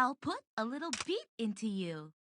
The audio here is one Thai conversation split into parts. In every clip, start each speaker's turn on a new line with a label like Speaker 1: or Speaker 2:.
Speaker 1: I'll put a little beat into you.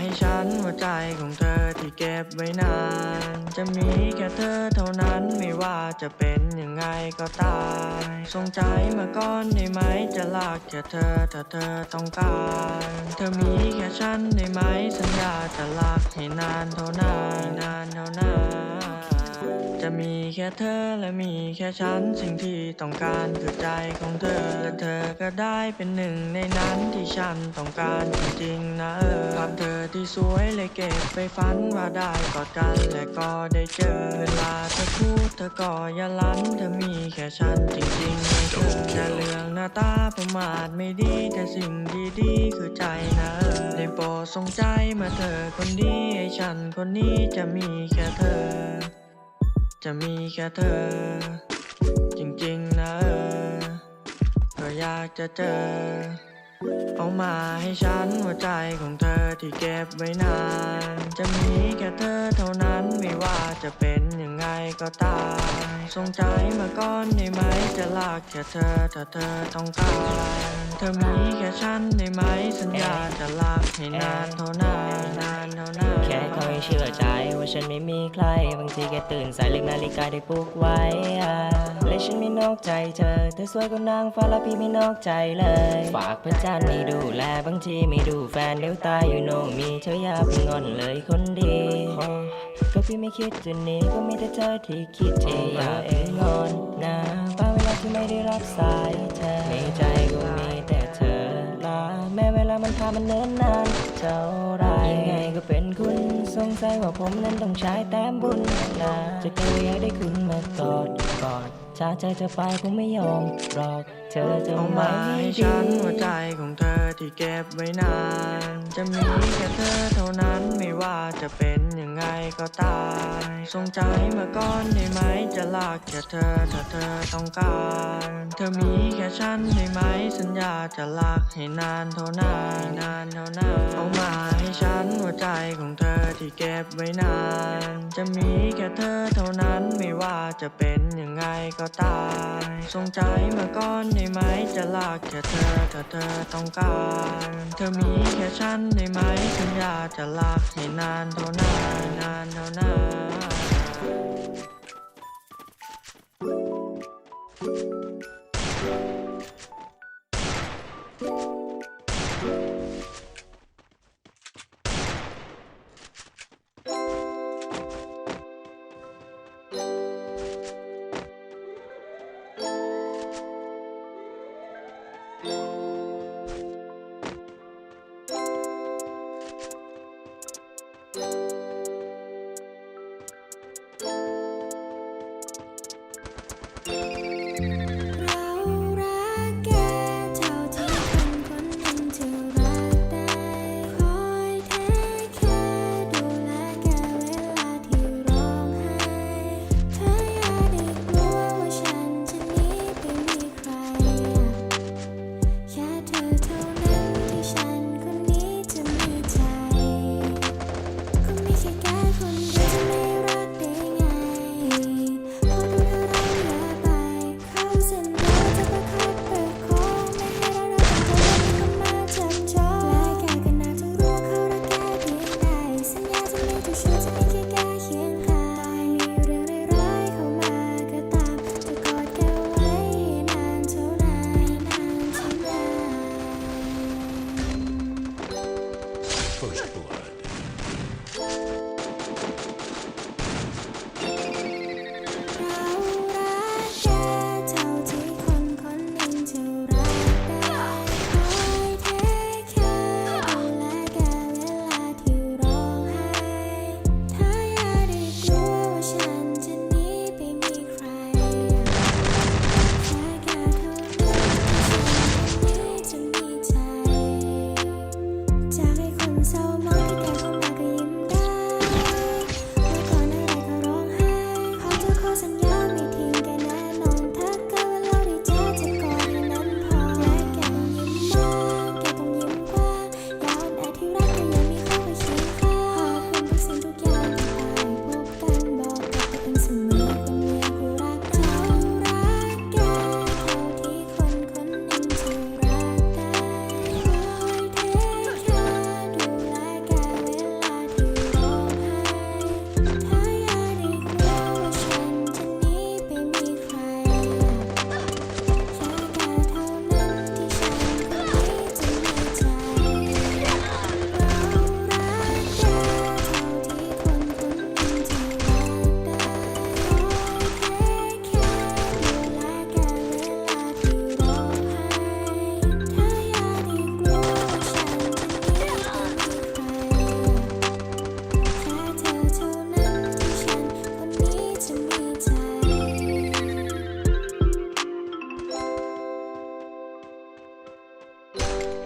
Speaker 2: ให้ฉันหัวใจของเธอที่เก็บไว้นาน จะมีแค่เธอเท่านั้นไม่ว่าจะเป็นยังไงก็ตามส่งใจมาก่อนได้ไหมจะลากแค่เธอถ้าเธอต้องการ เธอมีแค่ฉันได้ไหมสัญญาจะลากให้นานเท่านานนานเท่านานจะมีแค่เธอและมีแค่ฉันสิ่งที่ต้องการคือใจของเธอและเธอก็ได้เป็นหนึ่งในนั้นที่ฉันต้องการจริงๆนะเออ ที่สวยเลยเก็บไปฝันว่าได้กอดกันและก็ได้เจอเวลาเธอพูดเธอก็อย่าลันเธอมีแค่ฉันจริงๆในเธอแต่เรื่องหน้าตาผมาจไม่ดี แต่สิ่งดีๆคือใจนะเออได้โปรดส่งใจมาเธอคนดีให้ฉันคนนี้จะมีแค่เธอ จะมีแค่เธอ จริงๆนะเออก็อยากจะเจอ เอามาให้ฉันหัวใจของเธอที่เก็บไว้นาน จะมีแค่เธอเท่านั้นไม่ว่าจะเป็นยังไงก็ตามส่งใจมาก่อนได้ไหมจะลากแค่เธอถ้าเธอต้องการ เธอมีแค่ฉันได้ไหมสัญญาจะลากให้นานเท่านานนานเท่านาน
Speaker 3: แค่คอยเชื่อใจ ว่าฉันไม่มีใคร บางทีแค่ตื่นสายเล็กนาฬิกาได้ปลุกไว้และฉันไม่นอกใจเธอ เธอสวยกว่านางฟ้าแล้วพี่ไม่นอกใจเลย ฝากพระจันทร์ไม่ดูแล บางทีไม่ดูแฟนเดี๋ยวตายอยู่โนมีเธออย่าเพิ่งงอนเลยคนดีก็พี่ไม่คิดจะหนีก็มีแต่เธอที่คิดที่อยากเองงอนนะบางเวลาที่ไม่ได้รับสายเธอในใจก็มีามันพามันเนิ่นนานเท่าไรยังไงก็เป็นคุณสงสัยว่าผมนั้นต้องใช้แต้มบุญนะจะเกลียดได้คุณมากอดกอดช้าใจจะไปคงไม่ยอมหรอกเธอจะ
Speaker 2: เอา
Speaker 3: ไม่
Speaker 2: มาให้
Speaker 3: ดี
Speaker 2: ฉันหัวใจของเธอที่เก็บไว้นาน จะมีแค่เธอเท่านั้นไม่ว่าจะเป็นยังไง ก็ตามส่งใจมาก่อนได้ไหมจะลากแค่เธอถ้าเธอต้องการ เธอมีแค่ฉันได้ไหมสัญญาจะลากให้นานเท่านานนานเท่านานเอามาให้ฉันหัวใจของเธอ ที่เก็บไว้นาน จะมีแค่เธอเท่านั้นไม่ว่าจะเป็นยังไงก็ตามสรงใจมาก่อนได้ไหมจะลากแค่เธอถ้าเธอต้องการ เธอมีแค่ฉันได้ไหมสัญญาจะลากให้นานเท่านานนานเท่านาน first you